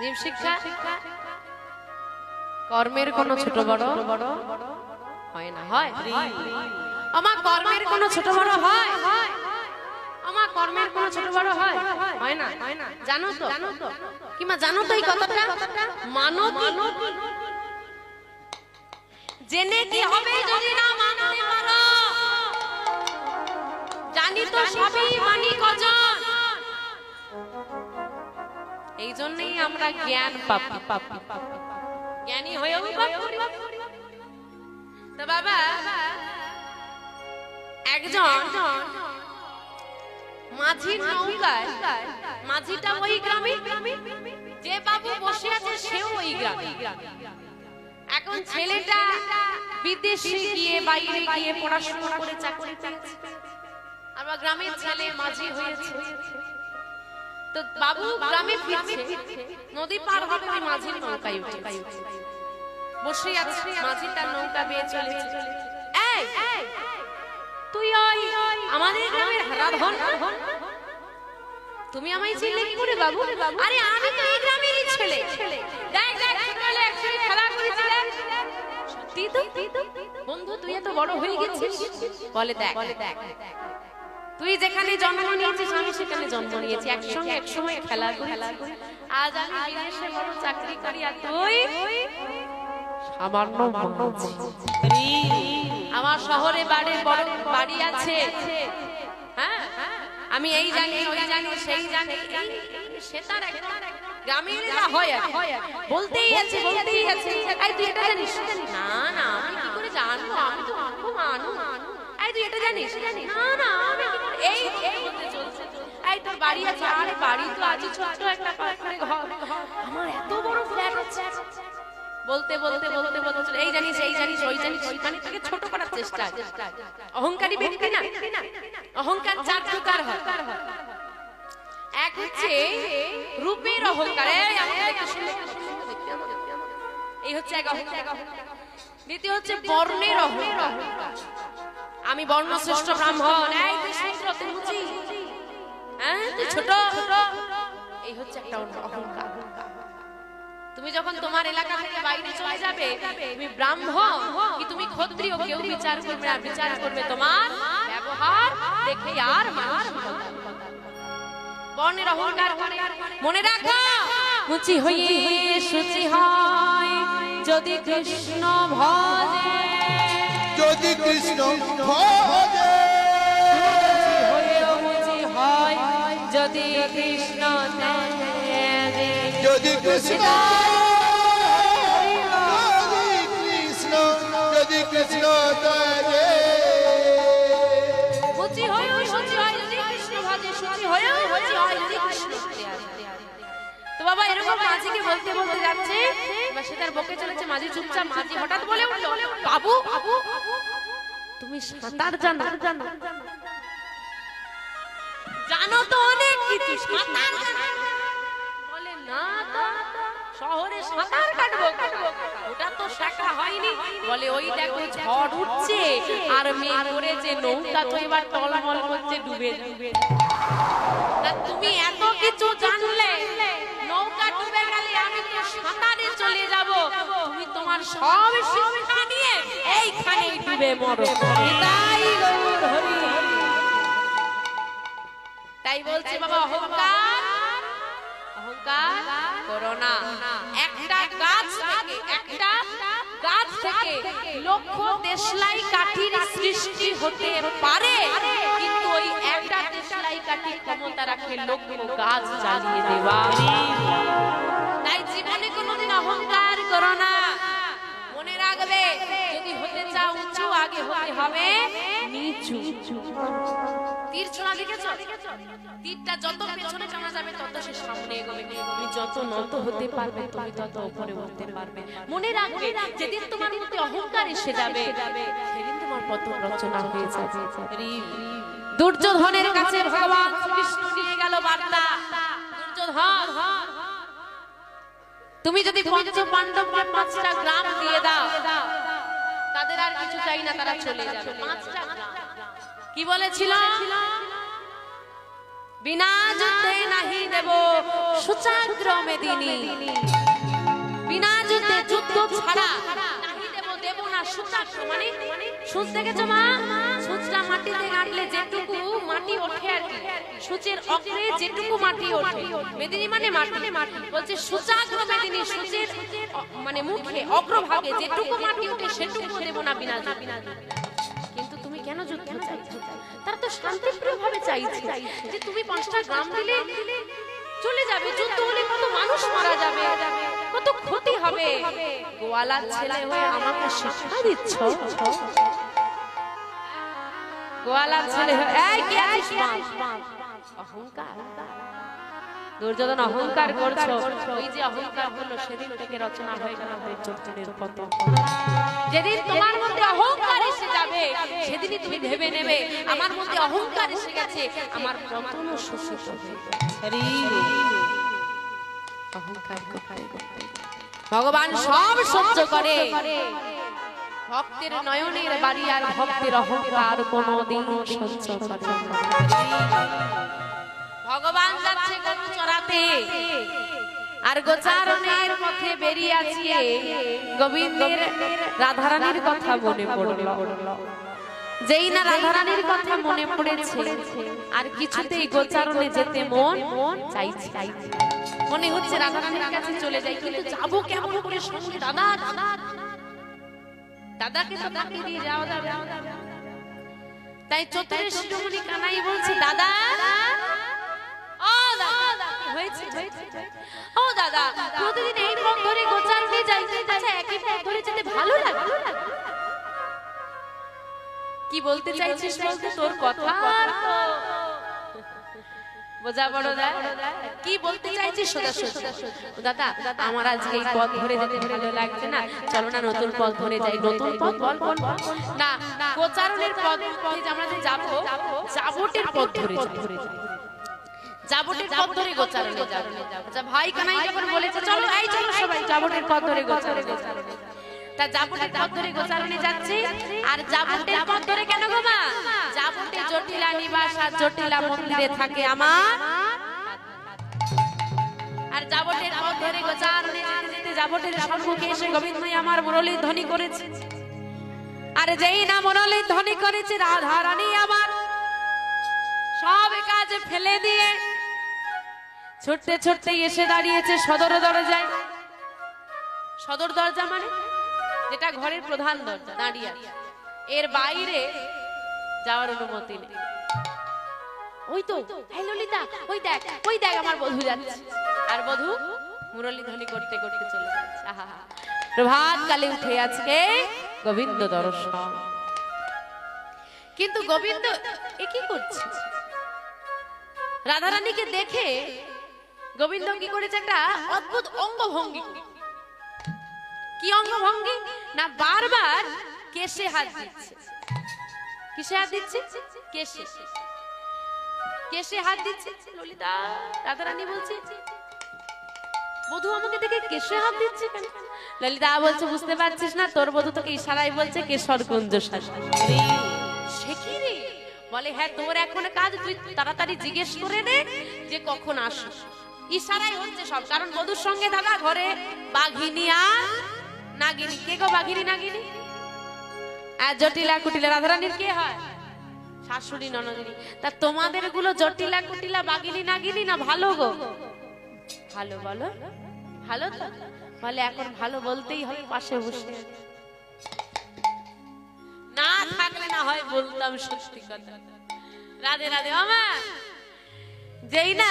জীব শিক্ষা কর্মের কোনো ছোট বড়? হয় না হয়। আমার কর্মের কোনো ছোট বড় হয়? আমার কর্মের কোনো ছোট বড় হয়? হয় না। জানো তো? জানো তো কিমা জানো তো এই কথাটা? মানো কি? জেনে কি হবে যদি না মানতে পারো? জানি তো সবই মানি কজন এই জন্যই আমরা জ্ঞান পাপি পাপি জ্ঞানী পাপ করি। তো বাবা, একজন মাঝির নৌকায়, মাঝিটা ওই গ্রামে, যে বাবু বসে আছে সেও ওই গ্রামে। এখন ছেলেটা বিদেশে গিয়ে, বাইরে গিয়ে পড়াশোনা করে চাকরি পেয়েছে। আমার গ্রামের ছেলে মাঝি হয়েছে। তো বাবু গ্রামে ফিরছে। নদী পার হবে ওই মাঝির নৌকায় উঠে বসে আছে মাঝি তার নৌকা বেয়ে চলেছে। এই তুই ওই আমাদের গ্রামের হারাধন। তুমি আমায় চিনলে কি করে বাবু আরে আমি তো এই গ্রামেরই ছেলে। দেখ দেখ ছোটবেলায় একসঙ্গে খেলা করেছিলাম সত্যি তো? বন্ধু তুই এত বড় হয়ে গেছিস? বলে দেখ। দেখ। তুই যেখানে জন্ম নিয়েছিস আমি সেখানে জন্ম নিয়েছি। একসঙ্গে একসময় খেলা করি। আজ আমি বিদেশে বড় চাকরি করি আর তুই সামান্য। আমার শহরে বাড়ির বড় বাড়ি আছে। হ্যাঁ? আমি এই জানি ওই জানি সেই জানি। সে তার একটা হয়। বলতেই আছে বলতেই আছে। এই তুই এটা জানিস? না না আমি কি করে জানব? আমি তো মানু এই তুই এটা জানিস? না না আমি এই চলছে এই, তোর বাড়ি আছে? আরে বাড়ি তো আছে একটা পাথরে ঘর। আমার এত বড় ফ্ল্যাট আছে। বলতে বলতে বলতে বলতে এই জানিস এই জানিস, ওই জানিস মানে তাকে ছোট করার চেষ্টা অহংকারী ব্যক্তি না? অহংকার চার প্রকার হয়। এক হচ্ছে রূপের অহংকার। এই হচ্ছে এক অহংকার। দ্বিতীয় হচ্ছে বর্ণের অহংকার। আমি বর্ণশ্রেষ্ঠ ব্রাহ্মণ। এই হ্যাঁ তুমি যখন তোমার এলাকা থেকে বাইরে চলে যাবে, তুমি ব্রাহ্মণ, কি তুমি ক্ষত্রিয়, কেউ বিচার করবে বিচার করবে তোমার ব্যবহার দেখে আর মানুষ বর্ণের অহংকার করে। মনে রাখো, মুচি সুচি হয় যদি কৃষ্ণ ভজে। যদি কৃষ্ণ ভজে। যদি কৃষ্ণ যদি কৃষ্ণ যদি কৃষ্ণ যদি কৃষ্ণ তারে মুচি হয়েও সুচি হয় যদি কৃষ্ণ ভজে সুচি হয়েও মুচি হয় যদি কৃষ্ণ ত্যাগে। তো বাবা এরকম মাঝিকে বলতে বলতে যাচ্ছে এবার সে তার বকে চলেছে মাঝি চুপচাপ মাঝি হঠাৎ বলে উঠল বাবু বাবু তুমি সাঁতার জানো জানো জানো তো অনেক কিছু, সাঁতার বলে, না তো, শহরে সাঁতার কাটবো ওটা তো শেখা হয়নি। বলে, ওই দেখো, ঝড় উঠছে আর মেয়ে করেছে, নৌকা তো এবার টলমল করছে, ডুবে ডুবে তা তুমি এত কিছু জানলে, নৌকা ডুবে গেলে আমি তো সাঁতারে চলে যাব। তুমি তোমার সব শিক্ষা নিয়ে এইখানেই ডুবে মরো। এটাই গৌর হরি। তাই বলছে বাবা অহংকার। অহংকার করো না একটা গাছ থেকে একটা গাছ থেকে লক্ষ দেশলাই কাঠির সৃষ্টি হতে পারে কিন্তু ওই একটা দেশলাই কাঠি ক্ষমতা রাখে লক্ষ গাছ জ্বালিয়ে দেওয়া। তাই জীবনে কোনোদিন অহংকার করো না। মনে রাখবে যদি হতে চাও উঁচু আগে হতে হবে নিচু। তীর ছোড়া দেখেছ? তীরটা যত পেছনে টানা যাবে তত সে সামনে এগোবে। তুমি যত নত হতে পারবে তুমি তত উপরে উঠতে পারবে। মনে রাখবে যেদিন তোমার মধ্যে অহংকার এসে যাবে সেদিন তোমার পতন রচনা হয়ে যাবে। দুর্যোধনের কাছে ভগবান কৃষ্ণ নিয়ে গেল বার্তা। দুর্যোধন তুমি যদি পঞ্চ পাণ্ডবকে পাঁচটা গ্রাম দিয়ে দাও তাদের আর কিছু চাই না তারা চলে যাবে। পাঁচটা কি বলেছিল? বিনা যুদ্ধে নাহি দেব সুচাগ্রমে দিনী। বিনা যুদ্ধে যুদ্ধ ছাড়া মানে? মানে মানে কিন্তু তুমি কেন তারা তো শান্তিপ্রিয় ভাবে চাইছে যে তুমি পাঁচটা গ্রাম দিলে চলে যাবে। যুদ্ধ হলে কত মানুষ মারা যাবে? কত ক্ষতি হবে। গোয়ালার ছেলে হয়ে আমাকে শিক্ষা দিচ্ছ? গোয়ালার ছেলে অহংকার। দুর্যোধন অহংকার করছ। ওই যে অহংকার করল সেদিন থেকে রচনা হয়ে গেল দুর্যোধনের যেদিন তোমার মধ্যে অহংকার এসে যাবে, সেদিনই তুমি ভেবে নেবে, আমার মধ্যে অহংকার এসে গেছে, আমার শোষিত হয়ে গেছে। ভগবান সব সহ্য করে। ভক্তের নয়নের বাড়ি আর ভক্তের অহংকার কোনোদিন সহ্য করে ভগবান যাচ্ছে গরু চড়াতে। আর গোচারণের পথে বেরিয়ে আছে গোবিন্দের রাধারানীর কথা মনে পড়ল। যেই না রাধারানীর কথা মনে পড়েছে, আর কিছুতেই গোচারণে যেতে মন চাইছে চাইছে মনে হচ্ছে রাধারানীর কাছে চলে যাই, কিন্তু যাব কেমন করে সঙ্গে দাদা? দাদা দাদাকে তো ডাকি দিয়ে যাওয়া যাবে। না। তাই চতুরের শিরোমণি কানাই বলছে, দাদা, ও দাদা হয়েছে? ও দাদা, প্রতিদিন এই পথ ধরে গোচার নিয়ে যাই। আচ্ছা একই পথ ধরে যেতে ভালো লাগে? কি বলতে চাইছিস বলতে? তোর কথা? তো বোঝা বড় দা? কি বলতে দাদা, আমার আজকে এই পথ ধরে যেতে লাগছে না। চলো না, নতুন পথ ধরে যাই। নতুন পথ? বল আমরা যে যাব যাবটের পথ ধরে ধরে যাবটের পথ ধরে গোচারণে আচ্ছা ভাই কানাই যখন চলো, এই চলো সবাই যাবটের পথ ধরে গোচারণে তা যাবটের পথ ধরে গোচারণে যাচ্ছি, আর যাবটের পথ ধরে কেন গো মা? জটিলা নিবাস আর জটিলা মন্দিরে থাকে আমার। আর যাবটের পথ ধরে গোচারণে যেতে যেতে যাবটের সম্মুখে এসে গোবিন্দই আমার মুরলী ধ্বনি করেছে। আর যেই না মুরলী ধ্বনি করেছে রাধা রানী আমার সব কাজ ফেলে দিয়ে ছুটতে ছুটতে এসে দাঁড়িয়েছে সদর দরজায়। সদর দরজা মানে? যেটা ঘরের প্রধান দরজা, দাঁড়িয়ে এর বাইরে যাওয়ার অনুমতি নেই। ওই তো, এই ললিতা, ওই দেখ ওই দেখ আমার বধূ যাচ্ছে। আর বধূ মুরলী ধ্বনি করতে করতে চলে যাচ্ছে। আহা। প্রভাত কালে উঠে আজকে গোবিন্দ দর্শন। কিন্তু গোবিন্দ এ কি করছে? রাধারানীকে দেখে গোবিন্দ কি করেছে একটা অদ্ভুত অঙ্গভঙ্গি? কি অঙ্গভঙ্গি? না, বারবার কেশে হাত দিচ্ছে। কিসে হাত দিচ্ছে? কেশে। কেশে হাত দিচ্ছে? ললিতা রাধারানী বলছে। বধু আমাকে দেখে কেশে হাত দিচ্ছে কেন? ললিতা বলছে বুঝতে পারছিস না তোর বধু তোকে ইশারায় বলছে কেশর কুঞ্জ সে কি রে? বলে হ্যাঁ তোর এখন কাজ তুই তাড়াতাড়ি জিজ্ঞেস করে নে যে কখন আসিস ইশারাই হচ্ছে সব কারণ বধুর সঙ্গে দাদা ঘরে বাঘিনী আর নাগিনী। কে গো বাঘিনী নাগিনী? আর জটিলা কুটিলা রাধারানীর কে হয়? শাশুড়ি, ননদিনী। তা তোমাদেরগুলো জটিলা কুটিলা বাগিনী নাগিনী না ভালো গো? ভালো বলো। ভালো তো? বলে এখন ভালো বলতেই হবে, পাশে বসে। না থাকলে না হয় বলতাম সত্যি কথা। রাধে রাধে। মামা যেই না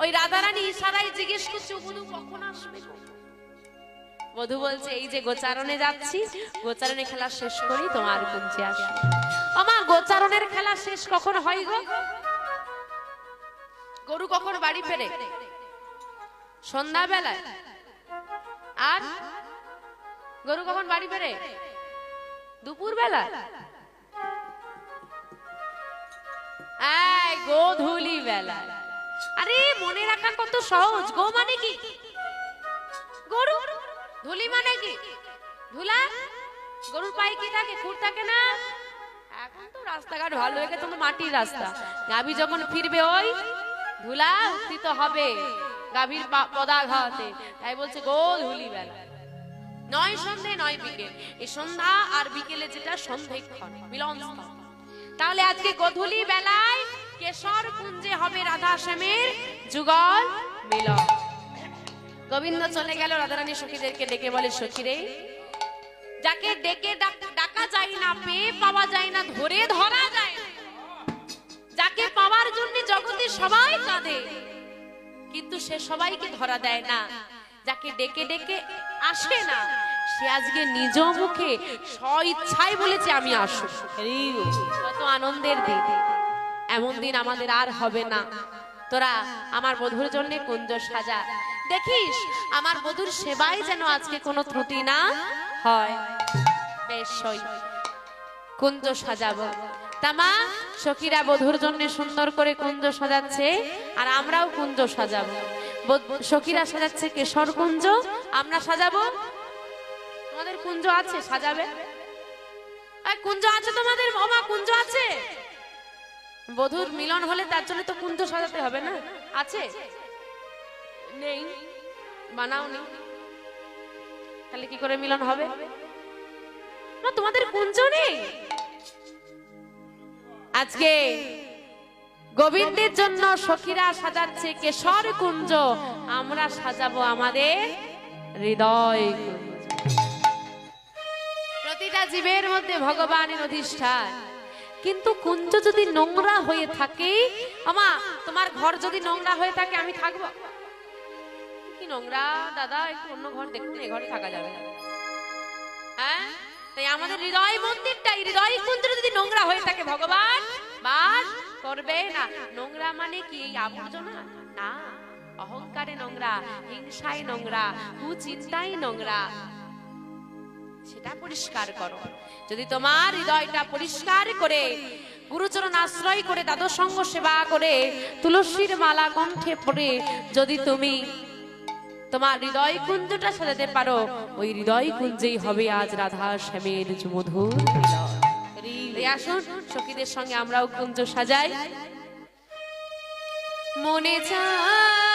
ওই রাধারানী ইশারায় জিজ্ঞেস করছে কখন আসবে? বধু বলছে, এই যে গোচারণে যাচ্ছি, গোচারণে খেলা শেষ করি, তোমার কুঞ্জে আসবে আমা গোচারণের খেলা শেষ কখন হয় গো? গরু কখন বাড়ি ফেরে? সন্ধ্যাবেলায়। আর গরু কখন বাড়ি ফেরে? দুপুর বেলা এই গোধূলি বেলা আরে, মনে রাখা কত সহজ, গো মানে কি? গরু ধুলি মানে কি? ধুলা? গরুর পায়ে কি থাকে? খুর থাকে না? এখন তো রাস্তাঘাট ভালো হয়ে গেছে মাটির রাস্তা। গাবি যখন ফিরবে ওই ধুলা উত্থিত হবে গাভীর পদাঘাতে। তাই বলছে, গো ধুলি বেলা। নয় সন্ধে, নয় বিকেল। এই সন্ধ্যা আর বিকেলে যেটা সন্ধ্যেক্ষণ মিলন। তাহলে আজকে গধূলি বেলায় কেশর কুঞ্জে হবে রাধা শ্যামের যুগল মিলন। গোবিন্দ চলে গেল, রাধারানী সখীদেরকে ডেকে বলে, সখীরে, যাকে ডেকে ডাক- যায় না, পেয়ে পাওয়া যায় না, ধরে ধরা যায় না। যাকে পাওয়ার জন্য জগতে সবাই কাঁদে, কিন্তু সে সবাইকে ধরা দেয় না। যাকে ডেকে ডেকে আসে না, সে আজকে নিজ মুখে স্ব ইচ্ছায় বলেছে, আমি আসব কত আনন্দের দিন। এমন দিন আমাদের আর হবে না। তোরা আমার বধুর জন্য কুঞ্জ সাজা। দেখিস, আমার বধুর সেবাই যেন আজকে কোনো ত্রুটি না হয়। বেশ কুঞ্জ সাজাবো। তামা সখীরা বধুর জন্য সুন্দর করে কুঞ্জ সাজাচ্ছে, আর আমরাও কুঞ্জ সাজাবো। সখীরা সাজাচ্ছে কেশর কুঞ্জ, আমরা সাজাবো। তোমাদের কুঞ্জ আছে, সাজাবে। কুঞ্জ আছে তোমাদের? ওমা কুঞ্জ আছে। বধুর মিলন হলে তার জন্য তো কুঞ্জ সাজাতে হবে না? আছে? নেই বানাওনি তাহলে কি করে মিলন হবে? না, তোমাদের কুঞ্জ নেই আজকে গোবিন্দের জন্য সখীরা সাজাচ্ছে কেশর কুঞ্জ, আমরা সাজাবো আমাদের হৃদয় প্রতিটা জীবের মধ্যে ভগবানের অধিষ্ঠান। কিন্তু কুঞ্জ যদি নোংরা হয়ে থাকে, আমা, তোমার ঘর যদি নোংরা হয়ে থাকে, আমি থাকব। কি নোংরা? দাদা, একটু অন্য ঘর দেখুন এই ঘরে থাকা যাবে হ্যাঁ? তাই আমাদের হৃদয় মন্দিরটাই, হৃদয় কুঞ্জ যদি নোংরা হয়ে থাকে, ভগবান, বাস করবে না। নোংরা মানে কি? এই আবর্জনা? না। অহংকারে নোংরা, হিংসায় নোংরা, কুচিন্তায় নোংরা। সেটা পরিষ্কার করো। যদি তোমার হৃদয়টা পরিষ্কার করে, গুরুচরণ আশ্রয় করে দাদর সঙ্গ সেবা করে, তুলসীর মালা কণ্ঠে পড়ে, যদি তুমি তোমার হৃদয় কুঞ্জটা সাজাতে পারো। ওই হৃদয় কুঞ্জেই হবে আজ রাধা শ্যামের মধুর আসুন, সখীদের সঙ্গে আমরাও কুঞ্জ সাজাই। মনে চায়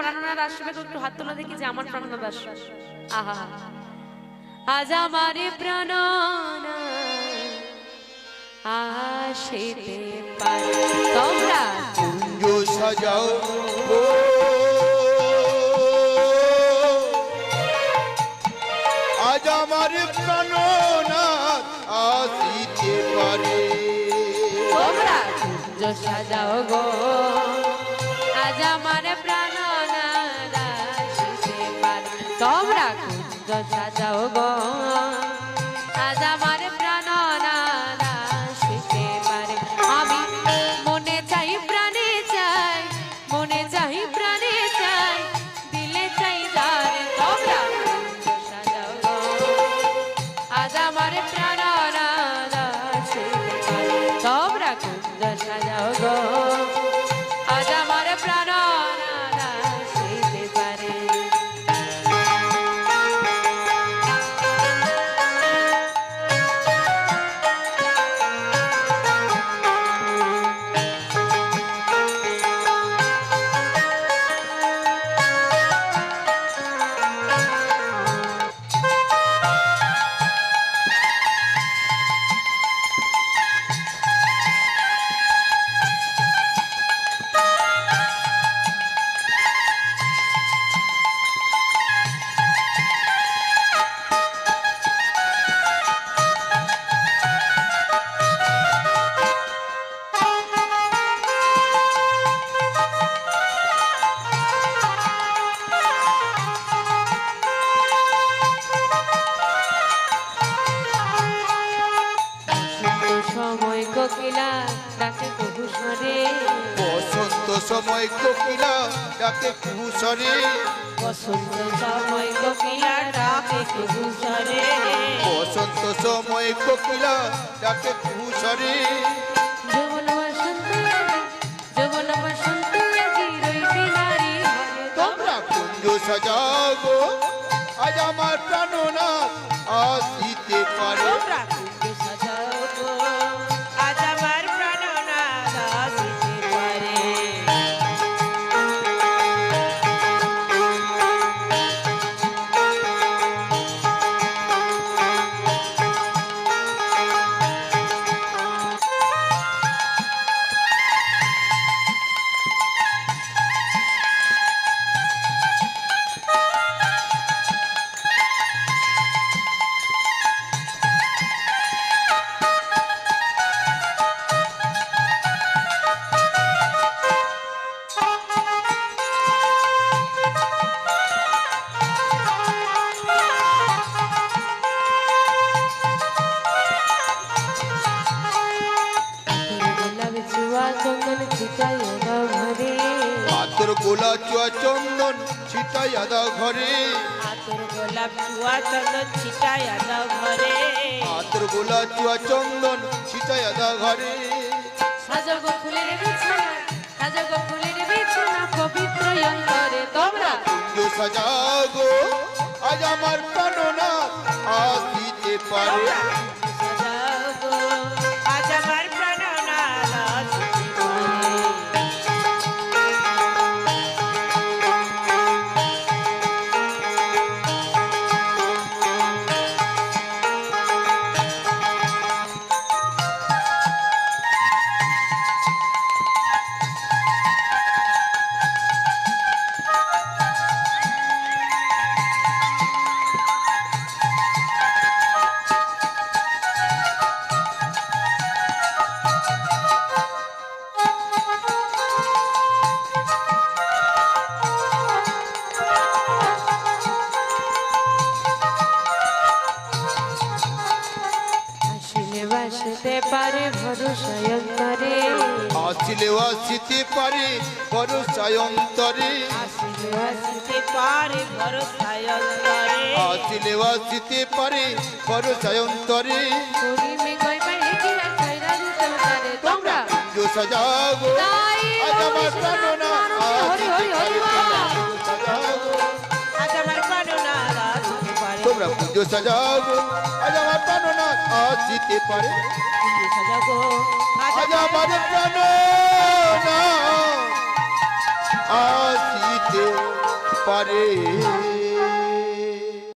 প্রাণনাথ আসবে গো? একটু হাত তোলা দেখি যে আমার প্রাণনাথ আহা। আজ আমার প্রাণনাথ আসিতে পারে। তোমরা? কুঞ্জ সাজাও। আজ আমার প্রাণনাথ আসিতে পারে। তোমরা? কুঞ্জ সাজাও গো। তোমরা কুঞ্জ সাজাও গো। ডাকে কুসরে বসন্ত সময় কোকিলা ডাকে কবু সরে। বসন্ত সময় কোকিলা ডাকে কুসরে তোমরা কুঞ্জ সাজাগো আজ আমার প্রাণনাথ আসিতে পারে। ছিটাইয়া দাও ঘরে। আতর গোলা চুয়া চন্দন ছিটাই আদা ঘরে। সাজগো ফুলের বিছানা সাজগো ফুলের বিছানা পবিত্র অন্তরে তোমরা। কুঞ্জ সাজাগো আজ আমার প্রাণনাথ আসিতে পারে। আসিতে পারে ভরসা অন্তরে আসিলে আসিতে পারে পারে তোমরা। কুঞ্জ সাজাগো আজ আমার প্রাণনাথ হরি হরি হরি আসিতে পারে। আজ আমার প্রাণনাথ তোমরা পুজো সাজাগো আজ আমার প্রাণনাথ আসিতে পারে। কুঞ্জ সাজাগো আজ আজ আমার আমার প্রাণনাথ আসিতে পারে।